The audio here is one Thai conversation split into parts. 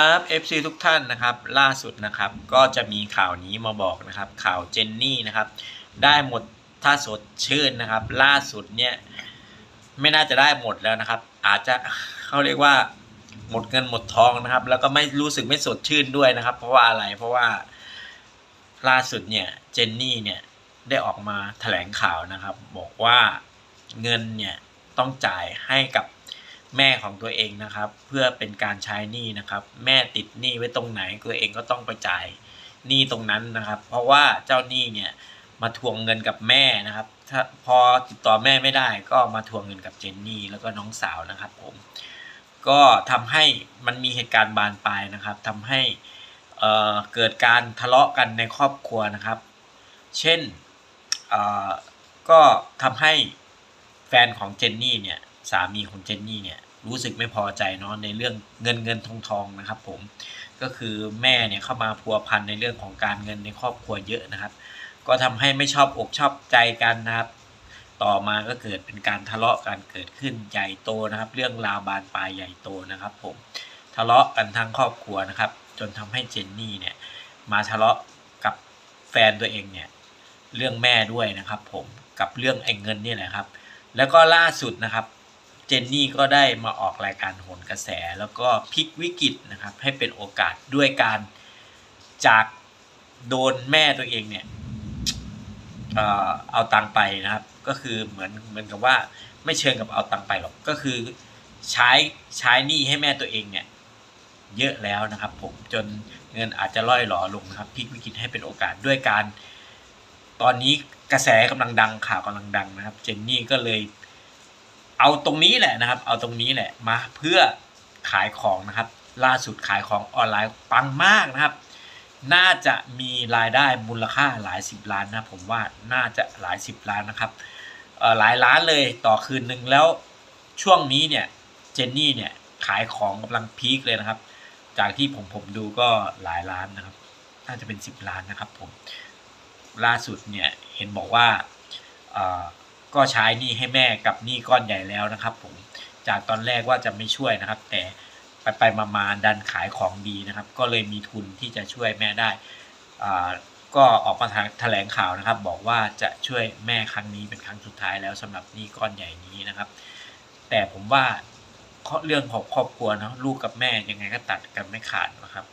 ครับ FC ทุกท่านนะครับ ล่าสุดนะครับ ก็จะมีข่าวนี้มาบอกนะครับ ข่าวเจนนี่นะครับ ได้หมดถ้าสดชื่นนะครับ ล่าสุดเนี่ย ไม่น่าจะได้หมดแล้วนะครับ อาจจะเขาเรียกว่า หมดเงินหมดทองนะครับ แล้วก็ไม่รู้สึกไม่สดชื่นด้วยนะครับ เพราะว่าอะไรเพราะว่า ล่าสุดเนี่ยเจนนี่เนี่ยได้ออกมาแถลงข่าวนะครับ บอกว่าเงินเนี่ยต้องจ่ายให้กับ แม่ของตัวเองนะครับ เพื่อเป็นการใช้หนี้นะครับ แม่ติดหนี้ไว้ตรงไหนตัวเองก็ต้องไปจ่ายหนี้ตรงนั้นนะครับ เพราะว่าเจ้าหนี้เนี่ยมาทวงเงินกับแม่นะครับ ถ้าพอติดต่อแม่ไม่ได้ก็มาทวงเงินกับเจนนี่แล้วก็น้องสาวนะครับ ผม ก็ทำให้มันมีเหตุการณ์บานปลายนะครับทำให้เเกิดการทะเลาะกันในครอบครัวนะครับ เช่นก็ทำให้แฟนของเจนนี่เนี่ย สามีของเจนนี่เนี่ยรู้สึกไม่พอใจเนาะในเรื่องเงินเงินทองทองนะครับ ผมก็คือแม่เนี่ยเข้ามาพัวพันในเรื่องของการเงินในครอบครัวเยอะนะครับ ก็ทำให้ไม่ชอบอกชอบใจกันนะครับ ต่อมาก็เกิดเป็นการทะเลาะกันเกิดขึ้นใหญ่โตนะครับ เรื่องราวบานปลายใหญ่โตนะครับ ผมทะเลาะกันทั้งครอบครัวนะครับ จนทำให้เจนนี่เนี่ยมาทะเลาะกับแฟนตัวเองเนี่ยเรื่องแม่ด้วยนะครับ ผมกับเรื่องไอ้เงินนี่แหละครับ แล้วก็ล่าสุดนะครับ เจนนี่ก็ได้มาออกรายการโหนกระแส แล้วก็พลิกวิกฤตนะครับให้เป็นโอกาสด้วยการจากโดนแม่ตัวเองเนี่ยเอาตังไปนะครับ ก็คือเหมือนเหมือนกับว่าไม่เชิงกับเอาตังไปหรอกก็คือใช้ใช้หนี้ให้แม่ตัวเองเนี่ยเยอะแล้วนะครับผมจนเงินอาจจะล่อยหลอลงนะครับพลิกวิกฤตให้เป็นโอกาสด้วยการ ตอนนี้กระแสกำลังดังข่าวกำลังดังนะครับ เจนนี่ก็เลย เอาตรงนี้แหละนะครับ เอาตรงนี้แหละมาเพื่อขายของนะครับ ล่าสุดขายของออนไลน์ปังมากนะครับ น่าจะมีรายได้มูลค่าหลายสิบล้านนะผมว่าน่าจะหลายสิบล้านนะครับหลายล้านเลยต่อคืนหนึ่งแล้วช่วงนี้เนี่ยเจนนี่เนี่ยขายของกำลังพีคเลยนะครับ จากที่ผมผมดูก็หลายล้านนะครับ น่าจะเป็นสิบล้านนะครับผมล่าสุดเนี่ยเห็นบอกว่า ก็ใช้หนี้ให้แม่กับหนี้ก้อนใหญ่แล้วนะครับผมจากตอนแรกว่าจะไม่ช่วยนะครับ แต่ไปไปมามาดันขายของดีนะครับ ก็เลยมีทุนที่จะช่วยแม่ได้อ่าก็ออกมาแถลงข่าวนะครับ บอกว่าจะช่วยแม่ครั้งนี้เป็นครั้งสุดท้ายแล้วสำหรับหนี้ก้อนใหญ่นี้นะครับ แต่ผมว่าเรื่องของครอบครัวเนะลูกกับแม่ยังไงก็ตัดกันไม่ขาดนะครับ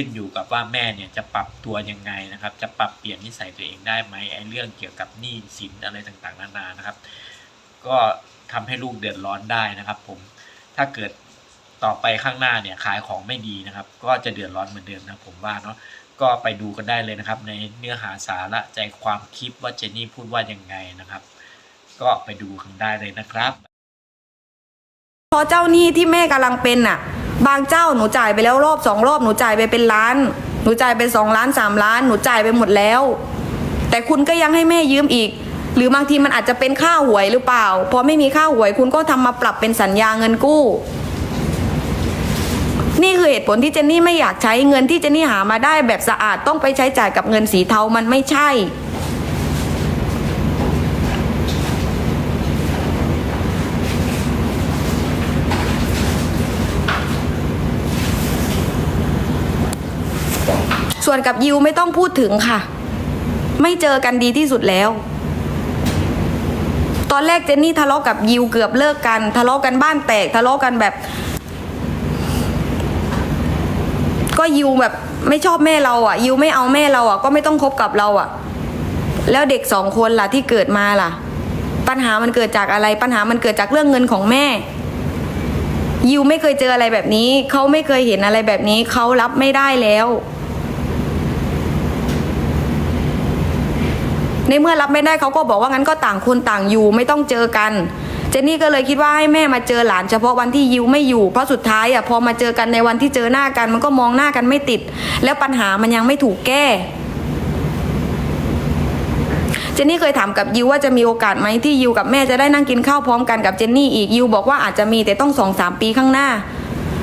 ขึ้นอยู่กับว่าแม่เนี่ยจะปรับตัวยังไงนะครับ จะปรับเปลี่ยนนิสัยตัวเองได้ไหมไอ้เรื่องเกี่ยวกับหนี้สินอะไรต่างๆนานานะครับ ก็ทำให้ลูกเดือดร้อนได้นะครับ ผมถ้าเกิดต่อไปข้างหน้าเนี่ยขายของไม่ดีนะครับ ก็จะเดือดร้อนเหมือนเดิมนะผมว่าเนาะก็ไปดูกันได้เลยนะครับ ในเนื้อหาสาระใจความคลิปว่าเจนนี่พูดว่ายังไงนะครับ ก็ไปดูกันได้เลยนะครับเพราะเจ้าหนี้ที่แม่กำลังเป็นน่ะ บางเจ้าหนูจ่ายไปแล้วรอบสองรอบหนูจ่ายไปเป็นล้าน หนูจ่ายไปสองล้านสามล้านหนูจ่ายไปหมดแล้ว แต่คุณก็ยังให้แม่ยืมอีก หรือบางทีมันอาจจะเป็นค่าหวยหรือเปล่า พอไม่มีค่าหวยคุณก็ทำมาปรับเป็นสัญญาเงินกู้ นี่คือเหตุผลที่เจนนี่ไม่อยากใช้เงินที่เจนนี่หามาได้แบบสะอาดต้องไปใช้จ่ายกับเงินสีเทามันไม่ใช่ ส่วนกับยิวไม่ต้องพูดถึงค่ะ ไม่เจอกันดีที่สุดแล้ว ตอนแรกเจนนี่ทะเลาะกับยิวเกือบเลิกกัน ทะเลาะกันบ้านแตก ทะเลาะกันแบบ ก็ยิวแบบไม่ชอบแม่เราอะ ยิวไม่เอาแม่เราอะ ก็ไม่ต้องคบกับเราอะ แล้วเด็กสองคนล่ะที่เกิดมาล่ะ ปัญหามันเกิดจากอะไร ปัญหามันเกิดจากเรื่องเงินของแม่ยิวไม่เคยเจออะไรแบบนี้ เขาไม่เคยเห็นอะไรแบบนี้ เขารับไม่ได้แล้ว ในเมื่อรับไม่ได้เขาก็บอกว่างั้นก็ต่างคนต่างอยู่ไม่ต้องเจอกัน เจนนี่ก็เลยคิดว่าให้แม่มาเจอหลานเฉพาะวันที่ยิวไม่อยู่เพราะสุดท้ายอะพอมาเจอกันในวันที่เจอหน้ากัน มันก็มองหน้ากันไม่ติด แล้วปัญหามันยังไม่ถูกแก้เจนนี่เคยถามกับยิวว่าจะมีโอกาสไหมที่ยิวกับแม่จะได้นั่งกินข้าวพร้อมกันกับเจนนี่อีกยิวบอกว่าอาจจะมีแต่ต้องสองสามปีข้างหน้า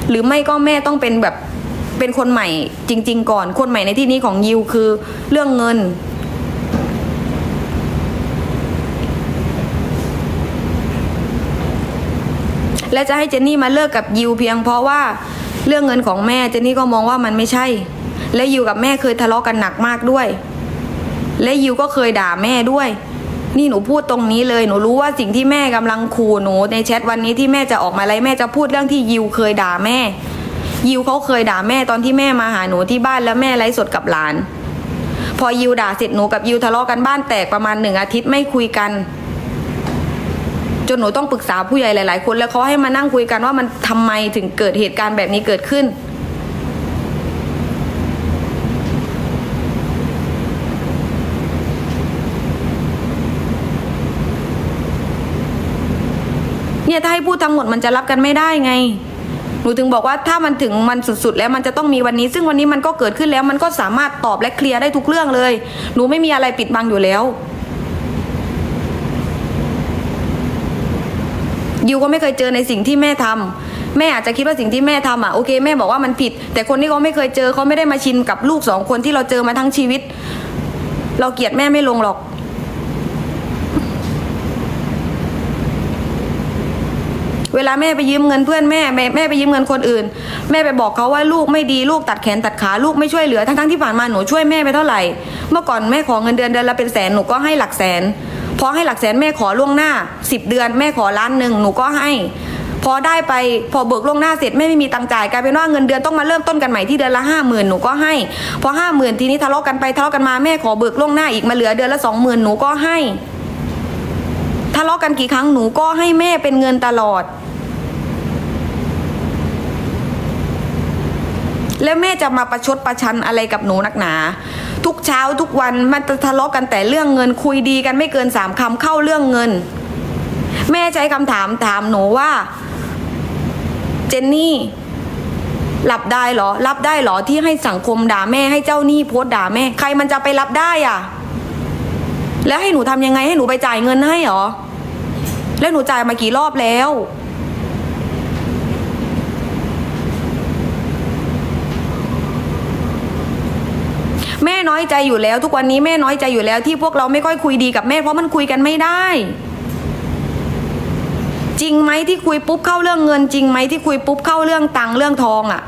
หรือไม่ก็แม่ต้องเป็นแบบเป็นคนใหม่จริง ๆ ก่อนคนใหม่ในที่นี้ของยิวคือเรื่องเงิน และจะให้เจนนี่มาเลิกกับยิวเพียงเพราะว่าเรื่องเงินของแม่เจนนี่ก็มองว่ามันไม่ใช่ และยูกับแม่เคยทะเลาะกันหนักมากด้วย และยูก็เคยด่าแม่ด้วย นี่หนูพูดตรงนี้เลยหนูรู้ว่าสิ่งที่แม่กำลังขู่หนูในแชทวันนี้ที่แม่จะออกมาอะไรแม่จะพูดเรื่องที่ยิวเคยด่าแม่ ยิวเขาเคยด่าแม่ตอนที่แม่มาหาหนูที่บ้านแล้วแม่ไลฟ์สดกับหลาน พอยิวด่าเสร็จหนูกับยิวทะเลาะกันบ้านแตกประมาณหนึ่งอาทิตย์ไม่คุยกัน จนหนูต้องปรึกษาผู้ใหญ่หลาย ๆ คนแล้วเขาให้มานั่งคุยกันว่ามันทำไมถึงเกิดเหตุการณ์แบบนี้เกิดขึ้น เนี่ยถ้าให้พูดทั้งหมดมันจะรับกันไม่ได้ไงหนูถึงบอกว่าถ้ามันถึงมันสุดๆ แล้วมันจะต้องมีวันนี้ ซึ่งวันนี้มันก็เกิดขึ้นแล้วมันก็สามารถตอบและเคลียร์ได้ทุกเรื่องเลย หนูไม่มีอะไรปิดบังอยู่แล้ว ยูก็ไม่เคยเจอในสิ่งที่แม่ทำแม่อาจจะคิดว่าสิ่งที่แม่ทำอะโอเคแม่บอกว่ามันผิด แต่คนที่เขาไม่เคยเจอเขาไม่ได้มาชินกับลูกสองคนที่เราเจอมาทั้งชีวิต เราเกลียดแม่ไม่ลงหรอกเวลาแม่ไปยืมเงินเพื่อนแม่แม่แม่ไปยืมเงินคนอื่น แม่ไปบอกเขาว่าลูกไม่ดีลูกตัดแขนตัดขาลูกไม่ช่วยเหลือทั้งทั้งๆที่ผ่านมาหนูช่วยแม่ไปเท่าไหร่ เมื่อก่อนแม่ขอเงินเดือนเดือนละเป็นแสนหนูก็ให้หลักแสน พอให้หลักแสนแม่ขอล่วงหน้าสิบเดือนแม่ขอล้านหนึ่งหนูก็ให้ พอได้ไปพอเบิกล่วงหน้าเสร็จแม่ไม่มีตังจ่ายกลายเป็นว่าเงินเดือนต้องมาเริ่มต้นกันใหม่ที่เดือนละห้าหมื่นหนูก็ให้ พอห้าหมื่นทีนี้ทะเลาะกันไปทะเลาะกันมาแม่ขอเบิกล่วงหน้าอีกมาเหลือเดือนละสองหมื่นหนูก็ให้ทะเลาะกันกี่ครั้งหนูก็ให้แม่เป็นเงินตลอด แล้วแม่จะมาประชดประชันอะไรกับหนูนักหนา ทุกเช้าทุกวันมันจะทะเลาะกันแต่เรื่องเงินคุยดีกันไม่เกินสามคำเข้าเรื่องเงิน แม่ใช้คำถามถามหนูว่า เจนนี่รับได้เหรอ รับได้เหรอที่ให้สังคมด่าแม่ให้เจ้าหนี้โพสด่าแม่ ใครมันจะไปรับได้อะ แล้วให้หนูทำยังไงให้หนูไปจ่ายเงินให้หรอ แล้วหนูจ่ายมากี่รอบแล้ว แม่น้อยใจอยู่แล้ว ทุกวันนี้แม่น้อยใจอยู่แล้วที่พวกเราไม่ค่อยคุยดีกับแม่เพราะมันคุยกันไม่ได้ จริงไหมที่คุยปุ๊บเข้าเรื่องเงิน จริงไหมที่คุยปุ๊บเข้าเรื่องตังเรื่องทองอะ่ะ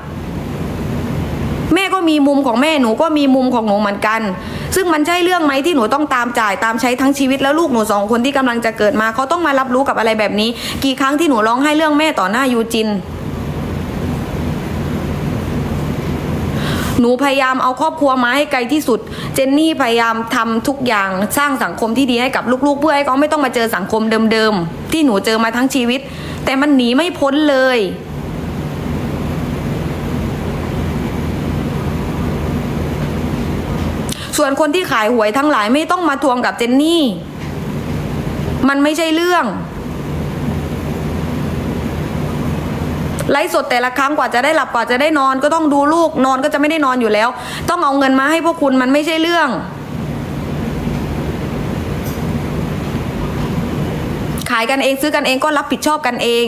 แม่ก็มีมุมของแม่หนูก็มีมุมของหนูเหมือนกัน ซึ่งมันใช่เรื่องไหมที่หนูต้องตามจ่ายตามใช้ทั้งชีวิตแล้วลูกหนูสองคนที่กำลังจะเกิดมาเขาต้องมารับรู้กับอะไรแบบนี้ กี่ครั้งที่หนูร้องไห้เรื่องแม่ต่อหน้ายูจิน หนูพยายามเอาครอบครัวมาให้ไกลที่สุด เจนนี่พยายามทำทุกอย่างสร้างสังคมที่ดีให้กับลูกๆ เพื่อให้เขาไม่ต้องมาเจอสังคมเดิมๆ ที่หนูเจอมาทั้งชีวิต แต่มันหนีไม่พ้นเลยส่วนคนที่ขายหวยทั้งหลายไม่ต้องมาทวงกับเจนนี่ มันไม่ใช่เรื่อง ไลฟ์สดแต่ละครั้งกว่าจะได้หลับกว่าจะได้นอน ก็ต้องดูลูกนอนก็จะไม่ได้นอนอยู่แล้ว ต้องเอาเงินมาให้พวกคุณมันไม่ใช่เรื่อง ขายกันเองซื้อกันเองก็รับผิดชอบกันเอง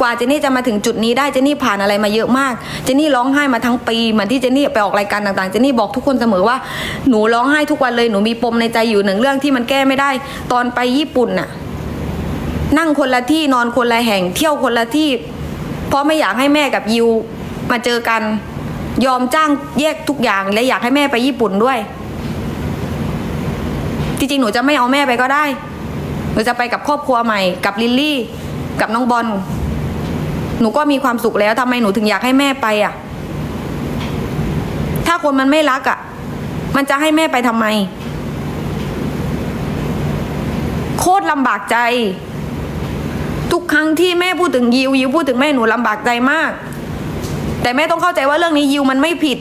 กว่าเจนนี่จะมาถึงจุดนี้ได้เจนนี่ผ่านอะไรมาเยอะมาก เจนนี่ร้องไห้มาทั้งปีเหมือนที่เจนนี่ไปออกรายการต่างๆ เจนนี่บอกทุกคนเสมอว่าหนูร้องไห้ทุกวันเลยหนูมีปมในใจอยู่หนึ่งเรื่องที่มันแก้ไม่ได้ ตอนไปญี่ปุ่นน่ะ นั่งคนละที่นอนคนละแห่งเที่ยวคนละที่ เพราะไม่อยากให้แม่กับยิวมาเจอกัน ยอมจ้างแยกทุกอย่างและอยากให้แม่ไปญี่ปุ่นด้วย จริงๆหนูจะไม่เอาแม่ไปก็ได้หนูจะไปกับครอบครัวใหม่ กับลิลลี่ กับน้องบอล หนูก็มีความสุขแล้วทำไมหนูถึงอยากให้แม่ไปอะ ถ้าคนมันไม่รักอะ มันจะให้แม่ไปทำไม โคตรลำบากใจ ทุกครั้งที่แม่พูดถึงยิวยิวพูดถึงแม่หนูลำบากใจมาก แต่แม่ต้องเข้าใจว่าเรื่องนี้ยิวมันไม่ผิด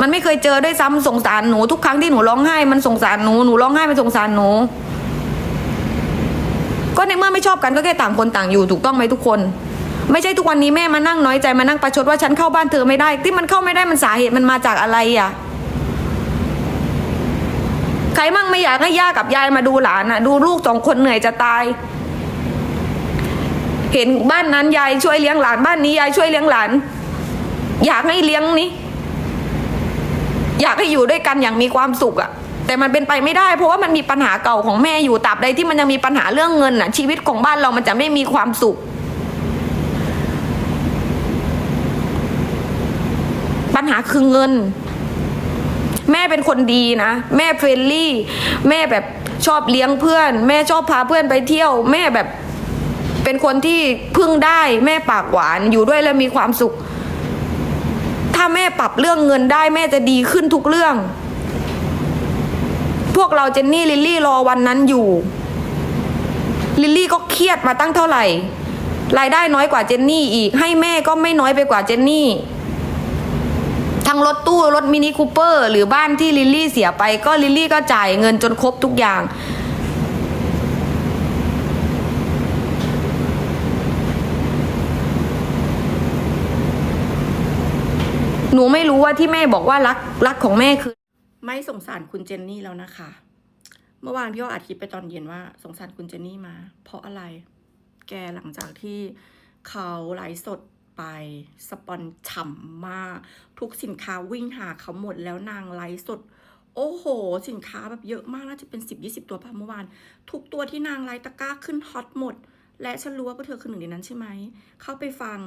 มันไม่เคยเจอด้วยซ้ำสงสารหนูทุกครั้งที่หนูร้องไห้มันสงสารหนูหนูร้องไห้มันสงสารหนู ก็ในเมื่อไม่ชอบกันก็แค่ต่างคนต่างอยู่ถูกต้องไหมทุกคน ไม่ใช่ทุกวันนี้แม่มานั่งน้อยใจมานั่งประชดว่าฉันเข้าบ้านเธอไม่ได้ ที่มันเข้าไม่ได้มันสาเหตุมันมาจากอะไรอะใครมั่งไม่อยากให้ย่ากับยายมาดูหลานอะ ดูลูกสองคนเหนื่อยจะตาย เห็นบ้านนั้นยายช่วยเลี้ยงหลานบ้านนี้ยายช่วยเลี้ยงหลาน อยากให้เลี้ยงนี่อยากให้อยู่ด้วยกันอย่างมีความสุขอะ แต่มันเป็นไปไม่ได้ เพราะว่ามันมีปัญหาเก่าของแม่อยู่ตราบใดที่มันยังมีปัญหาเรื่องเงินน่ะชีวิตของบ้านเรามันจะไม่มีความสุข ปัญหาคือเงิน แม่เป็นคนดีนะ แม่เฟรนลี่ แม่แบบชอบเลี้ยงเพื่อน แม่ชอบพาเพื่อนไปเที่ยว แม่แบบเป็นคนที่พึ่งได้แม่ปากหวานอยู่ด้วยแล้วมีความสุข ถ้าแม่ปรับเรื่องเงินได้แม่จะดีขึ้นทุกเรื่อง พวกเราเจนนี่ลิลลี่รอวันนั้นอยู่ ลิลลี่ก็เครียดมาตั้งเท่าไหร่ รายได้น้อยกว่าเจนนี่อีก ให้แม่ก็ไม่น้อยไปกว่าเจนนี่ทั้งรถตู้รถมินิคูเปอร์หรือบ้านที่ลิลลี่เสียไปก็ลิลลี่ก็จ่ายเงินจนครบทุกอย่าง หนูไม่รู้ว่าที่แม่บอกว่ารักรักของแม่คือ ไม่สงสารคุณเจนนี่แล้วนะคะ เมื่อวานพี่อ้ออัดคลิปไปตอนเย็นว่า สงสารคุณเจนนี่มา เพราะอะไร แกหลังจากที่เขาไลฟ์สดไปสปอนฉ่ำมาก ทุกสินค้าวิ่งหาเขาหมดแล้วนางไลฟ์สด โอ้โห สินค้าแบบเยอะมาก น่าจะเป็น 10 20 ตัวป่ะเมื่อวาน ทุกตัวที่นางไลฟ์ตะกร้าขึ้นฮอตหมด และฉันรู้ว่าพวกเธอคือหนึ่งในนั้นใช่ไหม เข้าไปฟัง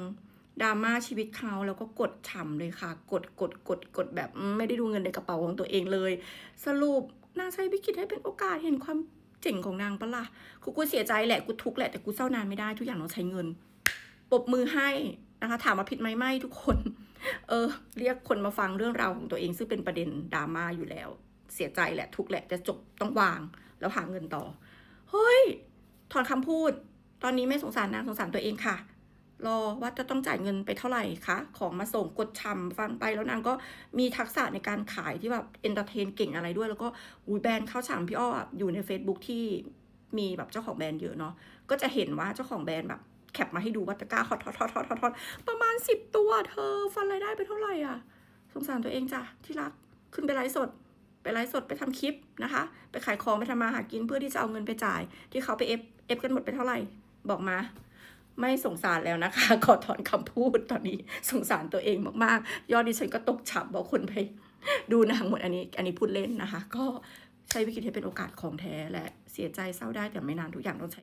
ดราม่าชีวิตเขาแล้วก็กดฉ่ำเลยค่ะ กดกดกดกดแบบไม่ได้ดูเงินในกระเป๋าของตัวเองเลย สรุปนางใช้วิกฤตให้เป็นโอกาสเห็นความเจ๋งของนางปะล่ะกูกูเสียใจแหละกูทุกข์แหละแต่กูเศร้านานไม่ได้ทุกอย่างต้องใช้เงินปบมือให้นะคะ ถามว่าผิดไหมไม่ทุกคน เออ เรียกคนมาฟังเรื่องราวของตัวเองซึ่งเป็นประเด็นดราม่าอยู่แล้ว เสียใจแหละ ทุกแหละจะจบต้องวาง แล้วหาเงินต่อ เฮ้ย ถอนคำพูด ตอนนี้ไม่สงสารนางสงสารตัวเองค่ะ รอว่าจะต้องจ่ายเงินไปเท่าไหร่คะ ของมาส่งกดชำฟังไปแล้วนางก็มีทักษะในการขายที่แบบเอนเตอร์เทนเก่งอะไรด้วย แล้วก็อุ้ยแบรนด์ข้าวฉ่ำพี่อ้ออยู่ใน Facebook ที่มีแบบเจ้าของแบรนด์เยอะเนาะก็จะเห็นว่าเจ้าของแบรนด์แบบแคปมาให้ดูว่าตะกร้าฮอตฮอตฮอตฮอตฮอตฮอตประมาณสิบตัวเธอ ฟันรายได้ไปเท่าไหร่อะ สงสารตัวเองจ้ะที่รักขึ้นไปไลฟ์สด ไปไลฟ์สดไปทำคลิปนะคะ ไปขายของไปทำมาหากินเพื่อที่จะเอาเงินไปจ่าย ที่เขาไปเอฟเอฟกันหมดไปเท่าไหร่ บอกมา ไม่สงสารแล้วนะคะ ขอถอนคำพูดตอนนี้สงสารตัวเองมากๆ ยอดดิฉันก็ตกฉับบอกคนไปดูหนังหมดอันนี้ อันนี้พูดเล่นนะคะ ก็ใช้วิกฤตให้เป็นโอกาสของแท้และเสียใจเศร้าได้แต่ไม่นานทุกอย่างต้องใช้